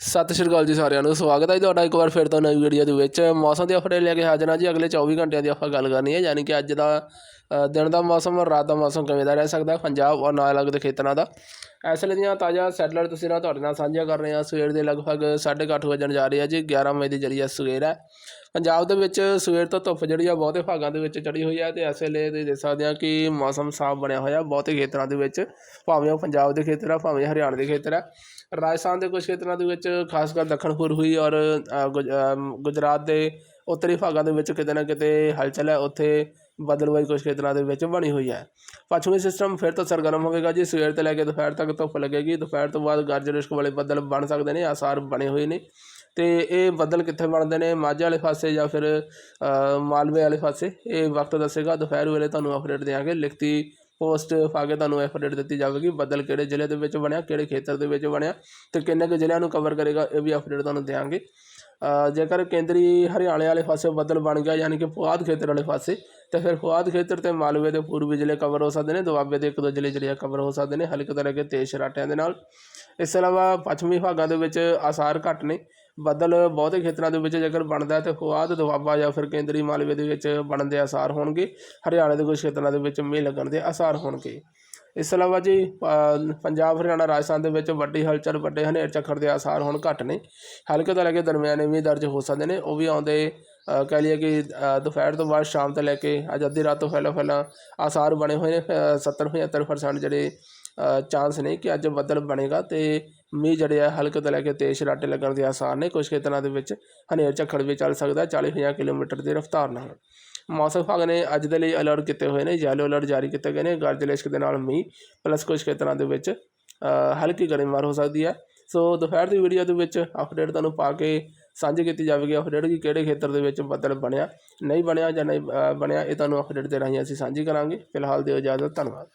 ਸਤਿ ਸ਼੍ਰੀ ਅਕਾਲ ਜੀ ਸਾਰਿਆਂ ਨੂੰ, ਸਵਾਗਤ ਹੈ ਜੀ ਤੁਹਾਡਾ ਇੱਕ ਵਾਰ ਫਿਰ ਤੋਂ ਨਵੀਂ ਵੀਡੀਓ ਦੇ ਵਿੱਚ। ਮੌਸਮ ਦੇ ਅਪਡੇਟ ਲੈ ਕੇ ਹਾਜ਼ਰ ਹਾਂ ਜੀ, ਅਗਲੇ 24 ਘੰਟਿਆਂ ਦੀ ਆਪਾਂ ਗੱਲ ਕਰਨੀ ਹੈ, ਯਾਨੀ ਕਿ ਅੱਜ ਦਾ ਦਿਨ ਦਾ ਮੌਸਮ ਔਰ ਰਾਤ ਦਾ ਮੌਸਮ ਕਿਵੇਂ ਦਾ ਰਹਿ ਸਕਦਾ, ਪੰਜਾਬ ਔਰ ਨਾਲ ਲੱਗਦੇ ਖੇਤਰਾਂ ਦਾ। ਇਸ ਲਈ ਦੀਆਂ ਤਾਜ਼ਾ ਸੈਟਲਾਈਟ ਤਸਵੀਰਾਂ ਤੁਹਾਡੇ ਨਾਲ ਸਾਂਝੀਆਂ ਕਰ ਰਹੇ ਹਾਂ। ਸਵੇਰ ਦੇ ਲਗਭਗ 8:30 ਵਜਣ ਜਾ ਰਹੀ ਹੈ ਜੀ 11 ਵਜੇ ਦੀ ਜਿਹੜੀ ਹੈ ਸਵੇਰ ਹੈ। ਪੰਜਾਬ ਦੇ ਵਿੱਚ ਸਵੇਰ ਤੋਂ ਧੁੱਪ ਜਿਹੜੀ ਆ ਬਹੁਤੇ ਭਾਗਾਂ ਦੇ ਵਿੱਚ ਚੜੀ ਹੋਈ ਹੈ ਤੇ ਇਸ ਲਈ ਤੁਸੀਂ ਦੇਖ ਸਕਦੇ ਆ ਕਿ ਮੌਸਮ ਸਾਫ਼ ਬਣਿਆ ਹੋਇਆ ਬਹੁਤੇ ਖੇਤਰਾਂ ਦੇ ਵਿੱਚ, ਭਾਵੇਂ ਉਹ ਪੰਜਾਬ ਦੇ ਖੇਤਰ ਆ, ਭਾਵੇਂ ਹਰਿਆਣਾ ਦੇ ਖੇਤਰ ਆ ਰਾਜਸਥਾਨ ਦੇ ਕੁਝ ਖੇਤਰਾਂ ਦੇ ਵਿੱਚ ਖਾਸ ਕਰ ਦੱਖਣ ਪੂਰਬੀ ਔਰ ਗੁਜ- ਗੁਜਰਾਤ ਦੇ ਉੱਤਰੀ ਭਾਗਾਂ ਦੇ ਵਿੱਚ ਕਿਤੇ ਨਾ ਕਿਤੇ ਹਲਚਲ ਹੈ। ਉੱਥੇ ਬਦਲਵਾਈ ਕੁਝ ਖੇਤਰਾਂ ਦੇ ਵਿੱਚ ਬਣੀ ਹੋਈ ਹੈ। ਪੱਛਮੀ ਸਿਸਟਮ ਫਿਰ ਤੋਂ ਸਰਗਰਮ ਹੋਵੇਗਾ ਜੀ। ਸਵੇਰ ਤੋਂ ਲੈ ਕੇ ਦੁਪਹਿਰ ਤੱਕ ਧੁੱਪ ਲੱਗੇਗੀ। ਦੁਪਹਿਰ ਤੋਂ ਬਾਅਦ ਗਰਜ ਰਿਸ਼ਕ ਵਾਲੇ ਬੱਦਲ ਬਣ ਸਕਦੇ ਨੇ, ਆਸਾਰ ਬਣੇ ਹੋਏ ਨੇ। ਤੇ ਇਹ ਬੱਦਲ ਕਿੱਥੇ ਬਣਦੇ ਨੇ? ਮਾਝੇ ਵਾਲੇ ਪਾਸੇ ਜਾਂ ਫਿਰ ਮਾਲਵੇ ਵਾਲੇ ਪਾਸੇ? ਇਹ ਵਕਤ ਦੱਸੇਗਾ। ਦੁਪਹਿਰ ਵੇਲੇ ਤੁਹਾਨੂੰ ਅਪਡੇਟ ਦਿਆਂਗੇ। ਲਿਖਤੀ ਪੋਸਟ ਪਾ ਕੇ ਤੁਹਾਨੂੰ ਅਪਡੇਟ ਦਿੱਤੀ ਜਾਵੇਗੀ। ਬੱਦਲ ਕਿਹੜੇ ਜ਼ਿਲ੍ਹੇ ਦੇ ਵਿੱਚ ਬਣਿਆ, ਕਿਹੜੇ ਖੇਤਰ ਦੇ ਵਿੱਚ ਬਣਿਆ ਤੇ ਕਿੰਨੇ ਕੁ ਜ਼ਿਲ੍ਹਿਆਂ ਨੂੰ ਕਵਰ ਕਰੇਗਾ, ਇਹ ਵੀ ਅਪਡੇਟ ਤੁਹਾਨੂੰ ਦਿਆਂਗੇ। ਜੇਕਰ ਕੇਂਦਰੀ ਹਰਿਆਣੇ ਵਾਲੇ ਪਾਸੇ ਬੱਦਲ ਬਣ ਗਿਆ, ਯਾਨੀ ਕਿ ਪੁਆਧ ਖੇਤਰ ਵਾਲੇ ਪਾਸੇ, ਤੇ ਫਿਰ ਪੁਆਧ ਖੇਤਰ ਤੇ ਮਾਲਵੇ ਦੇ ਪੂਰਬੀ ਜ਼ਿਲ੍ਹੇ ਕਵਰ ਹੋ ਸਕਦੇ ਨੇ, ਦੁਆਬੇ ਦੇ ਇੱਕ ਦੋ ਜ਼ਿਲ੍ਹੇ ਜਿਹੜੇ ਕਵਰ ਹੋ ਸਕਦੇ ਨੇ, ਹਲਕੇ ਤਰ੍ਹਾਂ ਕੇ ਤੇਜ਼ ਸ਼ਰਾਟਿਆਂ ਦੇ ਨਾਲ। ਇਸ ਤੋਂ ਇਲਾਵਾ ਪੱਛਮੀ ਭਾਗਾਂ ਦੇ ਵਿੱਚ ਆਸਾਰ ਘੱਟ ਨੇ। ਬੱਦਲ ਬਹੁਤੇ ਖੇਤਰਾਂ ਦੇ ਵਿੱਚ ਜੇਕਰ ਬਣਦਾ ਹੈ, ਤੇ ਪੁਆਧ ਦੁਆਬਾ ਜਾਂ ਫਿਰ ਕੇਂਦਰੀ ਮਾਲਵੇ ਦੇ ਵਿੱਚ ਬਣਨ ਦੇ ਆਸਾਰ ਹੋਣਗੇ। ਹਰਿਆਣੇ ਦੇ ਕੁਝ ਖੇਤਰਾਂ ਦੇ ਵਿੱਚ ਮੀਂਹ ਲੱਗਣ ਦੇ ਆਸਾਰ ਹੋਣਗੇ। ਇਸ ਤੋਂ ਇਲਾਵਾ ਜੀ ਪੰਜਾਬ, ਹਰਿਆਣਾ, ਰਾਜਸਥਾਨ ਦੇ ਵਿੱਚ ਵੱਡੀ ਹਲਚਲ, ਵੱਡੇ ਹਨੇਰ ਝੱਖੜ ਦੇ ਆਸਾਰ ਹੁਣ ਘੱਟ ਨੇ। ਹਲਕੇ ਤੋਂ ਲੈ ਕੇ ਦਰਮਿਆਨੇ ਵੀ ਦਰਜ ਹੋ ਸਕਦੇ ਨੇ। ਉਹ ਵੀ ਆਉਂਦੇ ਕਹਿ ਲਈਏ ਕਿ ਦੁਪਹਿਰ ਤੋਂ ਬਾਅਦ ਸ਼ਾਮ ਤੋਂ ਲੈ ਕੇ ਅੱਜ ਅੱਧੀ ਰਾਤ ਤੋਂ ਪਹਿਲਾਂ ਪਹਿਲਾਂ ਆਸਾਰ ਬਣੇ ਹੋਏ ਨੇ 70 75% ਜਿਹੜੇ ਚਾਂਸ ਨੇ ਕਿ ਅੱਜ ਬੱਦਲ ਬਣੇਗਾ। ਤੇ ਮੀਂਹ ਜਿਹੜੇ ਆ ਹਲਕੇ ਤੋਂ ਲੈ ਕੇ ਤੇਜ਼ ਛਰਾਟੇ ਲੱਗਣ ਦੇ ਆਸਾਰ ਨੇ ਕੁਝ ਖੇਤਰਾਂ ਦੇ ਵਿੱਚ ਹਨੇਰ ਝੱਖੜ ਵੀ ਚੱਲ ਸਕਦਾ 40 ਕਿਲੋਮੀਟਰ ਦੀ ਰਫ਼ਤਾਰ ਨਾਲ। ਮੌਸਮ ਵਿਭਾਗ ਨੇ ਅੱਜ ਦੇ ਲਈ ਅਲਰਟ ਕੀਤੇ ਹੋਏ ਨੇ ਯੈਲੋ ਅਲਰਟ ਜਾਰੀ ਕੀਤੇ ਗਏ ਨੇ। ਗਰਜ ਲਿਸ਼ਕ ਦੇ ਨਾਲ ਮੀਂਹ ਪਲੱਸ ਕੁਝ ਖੇਤਰਾਂ ਦੇ ਵਿੱਚ ਹਲਕੀ ਗੜੇਮਾਰ ਹੋ ਸਕਦੀ ਹੈ। ਸੋ ਦੁਪਹਿਰ ਦੀ ਵੀਡੀਓ ਦੇ ਵਿੱਚ ਅਪਡੇਟ ਤੁਹਾਨੂੰ ਪਾ ਕੇ ਸਾਂਝੀ ਕੀਤੀ ਜਾਵੇਗੀ ਅਪਡੇਟ ਕਿ ਕਿਹੜੇ ਖੇਤਰ ਦੇ ਵਿੱਚ ਬੱਦਲ ਬਣਿਆ, ਨਹੀਂ ਬਣਿਆ ਜਾਂ ਨਹੀਂ ਬਣਿਆ, ਇਹ ਤੁਹਾਨੂੰ ਅਪਡੇਟ ਦੇ ਰਾਹੀਂ ਅਸੀਂ ਸਾਂਝੀ ਕਰਾਂਗੇ। ਫਿਲਹਾਲ ਦਿਓ ਇਜਾਜ਼ਤ, ਧੰਨਵਾਦ।